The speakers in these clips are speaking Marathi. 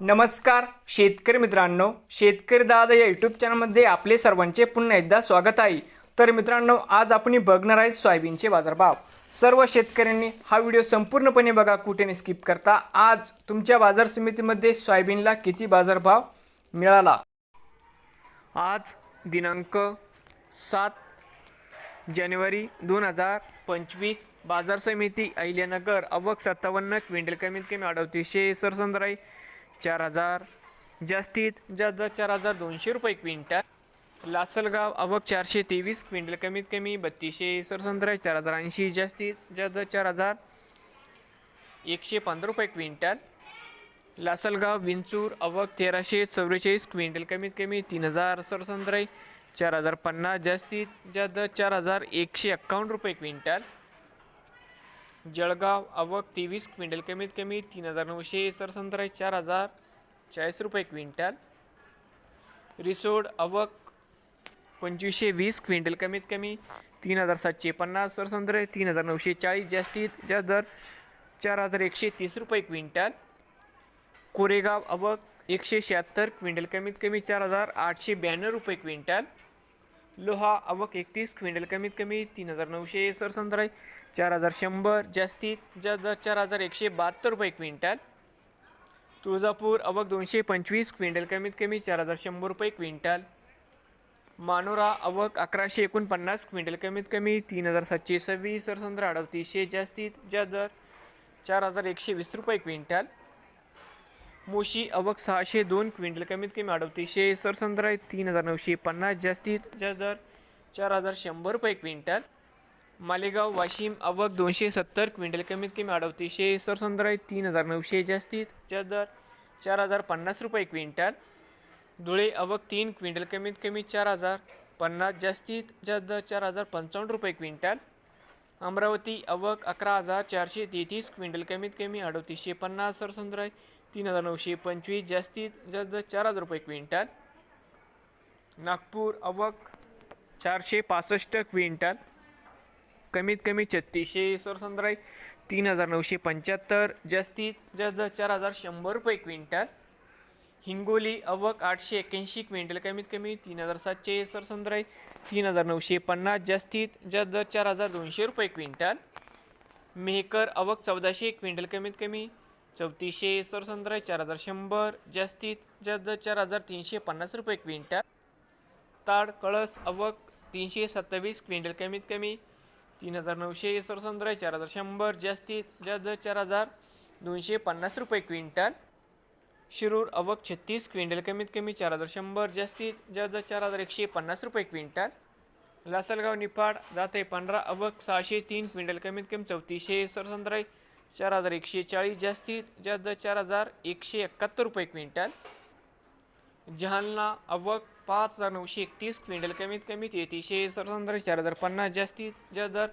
नमस्कार शेतकरी मित्रांनो शेतकरी दादा या यूट्यूब चॅनलमध्ये आपले सर्वांचे पुन्हा एकदा स्वागत आहे. तर मित्रांनो आज आपण बघणार आहे सोयाबीनचे बाजारभाव. सर्व शेतकऱ्यांनी हा व्हिडिओ संपूर्णपणे बघा कुठेने स्किप करता. आज तुमच्या बाजार समितीमध्ये सोयाबीनला किती बाजारभाव मिळाला? आज दिनांक सात जानेवारी दोन हजार पंचवीस बाजार समिती अहिल्यानगर अवक सत्तावन्न क्विंटल कमीत कमी अडतीसशे सरसंद्राई चार हजार. जास्तीत जास्त चार हजार दोनशे रुपये क्विंटल. लासलगाव अवक चारशे तेवीस. क्विंटल कमीत कमी बत्तीसशे सरसंत्रा चार हजार ऐंशी. जास्तीत जास्त चार हजार एकशे पंधरा रुपये क्विंटल. लासलगाव विंचूर अवक तेराशे चौवेचाळीस. क्विंटल कमीत कमी तीन हजार सरसंद्राई चार हजार पन्नास. जास्तीत जास्त चार हजार एकशे एक्कावन्न रुपये क्विंटल. जळगाव अवक तेवीस क्विंटल कमीत कमी तीन हजार नऊशे सरसंद्राई चार हजार चाळीस रुपये क्विंटल. रिसोड अवक पंचवीसशे वीस क्विंटल कमीत कमी तीन हजार सातशे पन्नास सरसंद्राई तीन हजार नऊशे चाळीस जास्तीत जास्त दर चार हजार एकशे तीस रुपये क्विंटल. कोरेगाव अवक एकशे शहात्तर क्विंटल कमीत कमी चार हजार आठशे ब्याण्णव रुपये क्विंटल. लोहा अवक एकतीस क्विंटल कमीत कमी तीन हजार नऊशे सरसंद्राई चार हजार शंभर जास्तीत जास्त चार हजार एकशे बहात्तर रुपये क्विंटल. तुळजापूर अवक दोनशे पंचवीस क्विंटल कमीत कमी चार हजार शंभर रुपये क्विंटल. मानोरा अवक अकराशे एकोणपन्नास क्विंटल कमीत कमी तीन हजार सातशे सव्वीस सरसंद्रा अडतीसशे जास्तीत जास्त दर चार हजार एकशे वीस रुपये क्विंटल. मोशी अवक सहाशे दोन क्विंटल कमीत कमी अडतीसशे सरसंद्राई तीन हजार नऊशे पन्नास जास्तीत जास्त दर चार हजार शंभर रुपये क्विंटल. मालेगाव वाशिम अवक दोनशे सत्तर क्विंटल कमीत कमी अडतीसशे सरसंद्राई तीन हजार नऊशे जास्तीत जास्त दर चार हजार पन्नास रुपये क्विंटल. धुळे अवक तीन क्विंटल कमीत कमी चार हजार पन्नास जास्तीत जास्त दर चार हजार पंचावन्न रुपये क्विंटल. अमरावती अवक अकरा हजार चारशे तेहतीस क्विंटल कमीत कमी अडतीसशे पन्नास सरसंद्राई तीन हजार नऊशे पंचवीस जास्तीत जास्त चार हजार रुपये क्विंटल. नागपूर अवक चारशे पासष्ट क्विंटल. कमीत कमी छत्तीसशे सरसंद्राई तीन हजार नऊशे पंच्याहत्तर जास्तीत जास्त चार हजार शंभर रुपये क्विंटल. हिंगोली अवक आठशे एक्याऐंशी क्विंटल कमीत कमी तीन हजार सातशे सरसंद्राई तीन हजार नऊशे पन्नास जास्तीत जास्त चार हजार दोनशे रुपये क्विंटल. मेहकर अवक चौदाशे क्विंटल कमीत कमी चौतीसशे सरसंद्राई चार हजार शंभर जास्तीत जास्त चार हजार तीनशे पन्नास रुपये क्विंटल. ताड कळस अवक तीनशे सत्तावीस क्विंटल कमीत कमी. तीन हजार नऊशे सरसंद्राई चार हजार शंभर जास्तीत जास्त चार हजार दोनशे पन्नास रुपये क्विंटल. शिरूर अवक छत्तीस क्विंटल कमीत कमी चार हजार शंभर जास्तीत जास्त चार हजार एकशे पन्नास रुपये क्विंटल. लासलगाव निफाड जाते पंधरा अवक सहाशे तीन क्विंटल कमीत कमी चौतीसशे सरसंद्राई चार हजार एकशे चाळीस जास्तीत जास्त चार हजार एकशे एकाहत्तर रुपये क्विंटल. जहालना अवक पाच हजार नऊशे एकतीस क्विंटल. कमीत कमी तेहतीसशे सरसंद्राई चार हजार पन्नास जास्तीत जास्त दर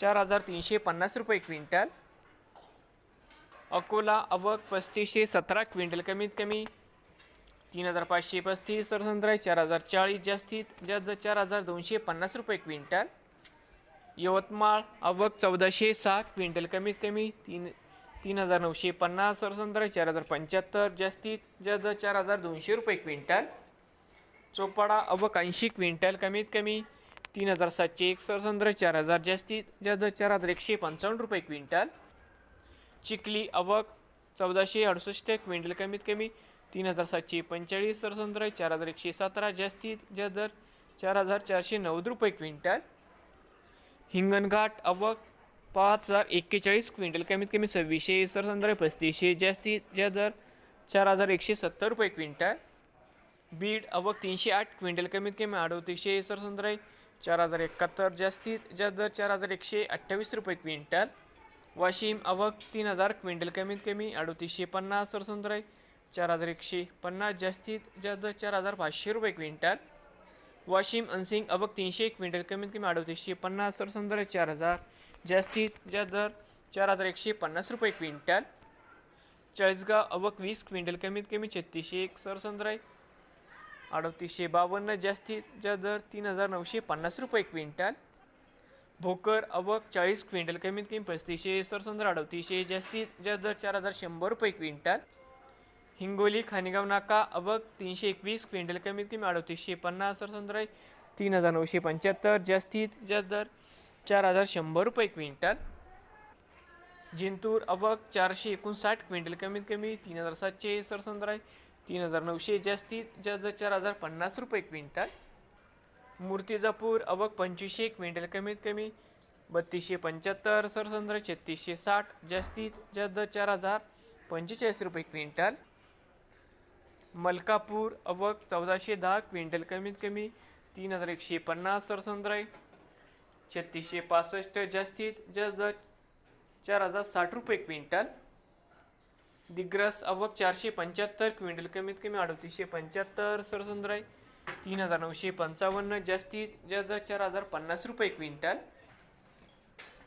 चार हजार तीनशे पन्नास रुपये क्विंटल. अकोला अवक पस्तीसशे सतरा क्विंटल. कमीत कमी तीन हजार पाचशे पस्तीस सरसंद्राई चार हजार चाळीस जास्तीत जास्त चार हजार दोनशे पन्नास रुपये क्विंटल. यवतमाळ अवक चौदाशे सहा क्विंटल कमीत कमी तीन तीन हजार नऊशे पन्नास सरसंद्राई चार हजार पंच्याहत्तर जास्तीत जास्त चार हजार दोनशे रुपये क्विंटल. चोपाडा अवक ऐंशी क्विंटल कमीत कमी तीन हजार सातशे एक सरसंद्राई चार हजार जास्तीत जास्त चार हजार एकशे पंचावन्न रुपये क्विंटल. चिखली अवक चौदाशे अडुसष्ट क्विंटल कमीत कमी तीन हजार सातशे पंचेचाळीस सरसंद्राई चार हजार एकशे सतरा जास्तीत जास्त चार हजार चारशे नव्वद रुपये क्विंटल. हिंगणघाट अवक पाच हजार एक्केचाळीस क्विंटल. कमीत कमी सव्वीसशे सरसंद्राई पस्तीसशे. जास्तीत जास्त दर चार हजार एकशे सत्तर रुपये क्विंटल. बीड अवक तीनशे आठ क्विंटल. कमीत कमी अडतीसशे सरसंद्राई चार हजार एकाहत्तर. जास्तीत जास्त दर चार हजार एकशे अठ्ठावीस रुपये क्विंटल. वाशिम अवक तीन हजार क्विंटल. कमीत कमी अडतीसशे पन्नास सरसंद्राई चार हजार एकशे पन्नास. जास्तीत जास्त चार हजार पाचशे रुपये क्विंटल. वाशिम अनसिंग अबक तीनशे एक क्विंटल कमीत कमी अडतीसशे पन्नास सरसंद्राई चार हजार. जास्तीत जास्त दर चार हजार एकशे पन्नास रुपये क्विंटल. चाळीसगाव अवक वीस क्विंटल कमीत कमी छत्तीसशे एक सरसंद्राई अडतीसशे बावन्न जास्तीत जास्त दर तीन हजार नऊशे पन्नास रुपये क्विंटल. भोकर अवक चाळीस क्विंटल कमीत कमी पस्तीसशे सरसंद्र अडतीसशे जास्तीत जास्त दर चार हजार शंभर रुपये क्विंटल. हिंगोली खानेगाव नाका अवक तीनशे एकवीस क्विंटल कमीत कमी अडतीसशे पन्नास सरसंद्राई तीन हजार नऊशे पंच्याहत्तर जास्तीत जास्त दर चार हजार शंभर रुपये क्विंटल. जिंतूर अवक चारशे एकोणसाठ क्विंटल कमीत कमी तीन हजार सातशे सरसंद्राई तीन हजार नऊशे जास्तीत जास्त दर चार हजार पन्नास रुपये क्विंटल. मूर्तिजापूर अवक पंचवीसशे क्विंटल कमीत कमी बत्तीसशे पंच्याहत्तर सरसंद्र छत्तीसशे साठ जास्तीत जास्त दर चार हजार पंचेचाळीस रुपये क्विंटल. मलकापूर अवक चौदाशे दहा क्विंटल कमीत कमी तीन हजार एकशे पन्नास सरसंद्राय छत्तीसशे पासष्ट जास्तीत जास्त दर चार हजार साठ रुपये क्विंटल दिग्रस अवक चारशे पंच्याहत्तर क्विंटल कमीत कमी अडतीसशे पंच्याहत्तर सरसंद्राय तीन हजार नऊशे पंचावन्न जास्तीत जास्त दर चार हजार पन्नास रुपये क्विंटल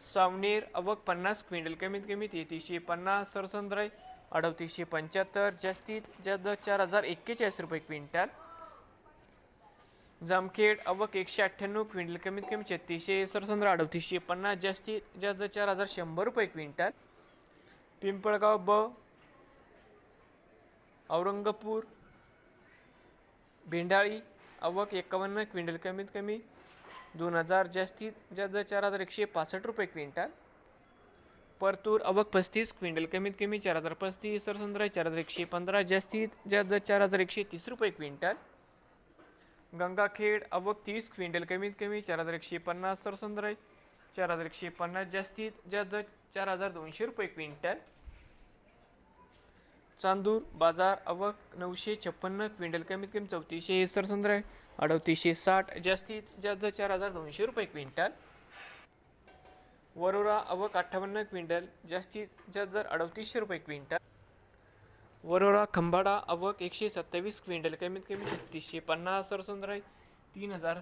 सावनेर अवक पन्नास क्विंटल कमीत कमी तेहतीसशे पन्नास सरसंद्राय अडतीसशे पंच्याहत्तर जास्तीत जास्त चार हजार एक्केचाळीस रुपये क्विंटल. जामखेड अवक एकशे अठ्ठ्याण्णव क्विंटल कमीत कमी छत्तीसशे सरसंद्र अडतीसशे पन्नास जास्तीत जास्त चार हजार शंभर रुपये क्विंटल. पिंपळगाव ब औरंगपूर भेंडाळी अवक एकावन्न क्विंटल कमीत कमी दोन हजार जास्तीत जास्त चार हजार एकशे पासष्ट रुपये क्विंटल. परतूर अवक पस्तीस क्विंटल कमीत कमी चार हजार पस्तीस सरसंद्र चार हजार एकशे पंधरा जास्तीत जास्त चार हजार एकशे तीस रुपये क्विंटल. गंगाखेड अवक तीस क्विंटल कमीत कमी चार हजार एकशे पन्नास सरसंद्र चार हजार एकशे पन्नास जास्तीत जास्त चार हजार दोनशे रुपये क्विंटल. चांदूर बाजार अवक नऊशे छप्पन्न क्विंटल कमीत कमी चौतीसशे सरसंद्र अडतीसशे साठ जास्तीत जास्त चार हजार दोनशे रुपये क्विंटल. वरोरा अवक अठ्ठावन्न क्विंटल जास्तीत जास्त दर अडतीसशे रुपये क्विंटल. वरोरा खंबाडा अवक एकशे सत्तावीस क्विंटल कमीत कमी छत्तीसशे पन्नास सरसंद्र तीन हजार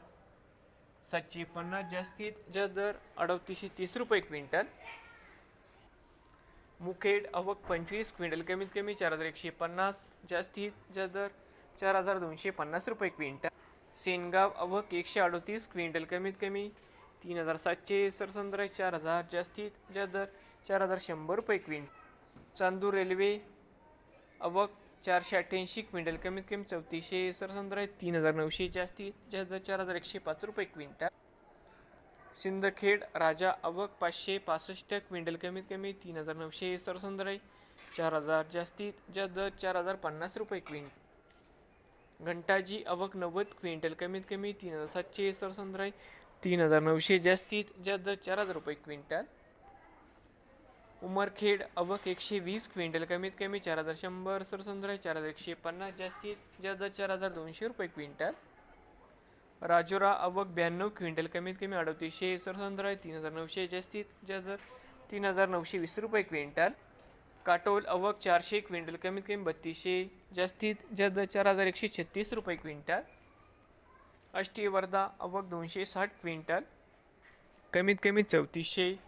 सातशे पन्नास जास्तीत जास्त दर अडतीसशे तीस रुपये क्विंटल. मुखेड अवक पंचवीस क्विंटल कमीत कमी चार हजार एकशे पन्नास जास्तीत जास्त दर चार हजार दोनशे पन्नास रुपये क्विंटल. सेनगाव अवक एकशे अडतीस क्विंटल कमीत कमी तीन हजार सातशे सरसंद्र चार हजार जास्तीत जास्त दर चार हजार शंभर रुपये क्विंट चांदूर रेल्वे अवक चारशे अठ्ठ्याऐंशी क्विंटल कमीत कमी चौतीसशे सरसंद्र तीन हजार नऊशे जास्तीत जास्त दर चार हजार एकशे पाच रुपये क्विंटल सिंदखेड राजा अवक पाचशे पासष्ट क्विंटल कमीत कमी तीन हजार नऊशे सरसंद्र चार हजार जास्तीत जास्त दर चार हजार पन्नास रुपये क्विंट घंटाजी अवक नव्वद क्विंटल कमीत कमी तीन हजार सातशे सरसंद्र तीन हजार नऊशे जास्तीत जास्त चार हजार रुपये क्विंटल. उमरखेड अवक एकशे वीस क्विंटल कमीत कमी चार हजार शंभर सरसंद्र चार हजार एकशे पन्नास जास्तीत जास्त चार हजार दोनशे रुपये क्विंटल. राजोरा अवक ब्याण्णव क्विंटल कमीत कमी अडतीसशे सरसंद्र तीन हजार नऊशे जास्तीत जास्त तीन हजार नऊशे वीस रुपये क्विंटल. काटोल अवक चारशे क्विंटल कमीत कमी बत्तीसशे जास्तीत जास्त चार हजार एकशे छत्तीस रुपये क्विंटल. अष्टी वर्धा अवक दोनशे साठ क्विंटल. कमीत कमी चौतीसशे.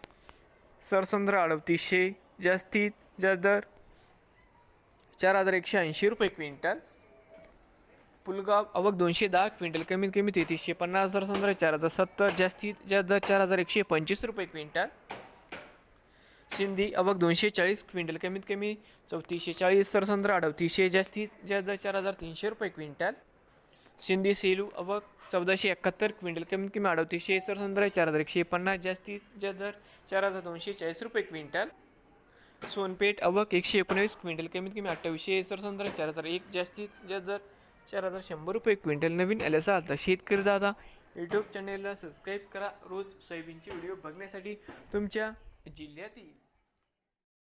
सरसंद्र अडतीसशे. जास्तीत जास्त दर चार हजार एकशे ऐंशी रुपये क्विंटल. पुलगाव अवक दोनशे दहा क्विंटल. कमीत कमी तेहतीसशे पन्नास. हजार सरसंद्र चार हजार सत्तर. जास्तीत जास्त दर चार हजार एकशे पंचवीस रुपये क्विंटल. सिंधी अवक दोनशे चाळीस क्विंटल. कमीत कमी चौतीसशे चाळीस. सरसंद्र अडतीसशे. जास्तीत जास्त दर चार हजार तीनशे रुपये क्विंटल. सिंधी सेलू अवक चौदाशे एकाहत्तर क्विंटल कमीत कमी सर सरसंद्र चार हजार एकशे पन्नास जास्तीत जास्त दर चार हजार दोनशे चाळीस रुपये क्विंटल. सोनपेठ अवक एकशे एकोणीस क्विंटल कमीत कमी अठ्ठावीसशे सरसंद्र चार हजार एक जास्तीत जास्त दर चार हजार शंभर रुपये क्विंटल. नवीन आल्याचा आता शेतकरी दादा यूट्यूब चॅनेलला सबस्क्राईब करा. रोज सोयाबीनचे व्हिडिओ बघण्यासाठी तुमच्या जिल्ह्यातील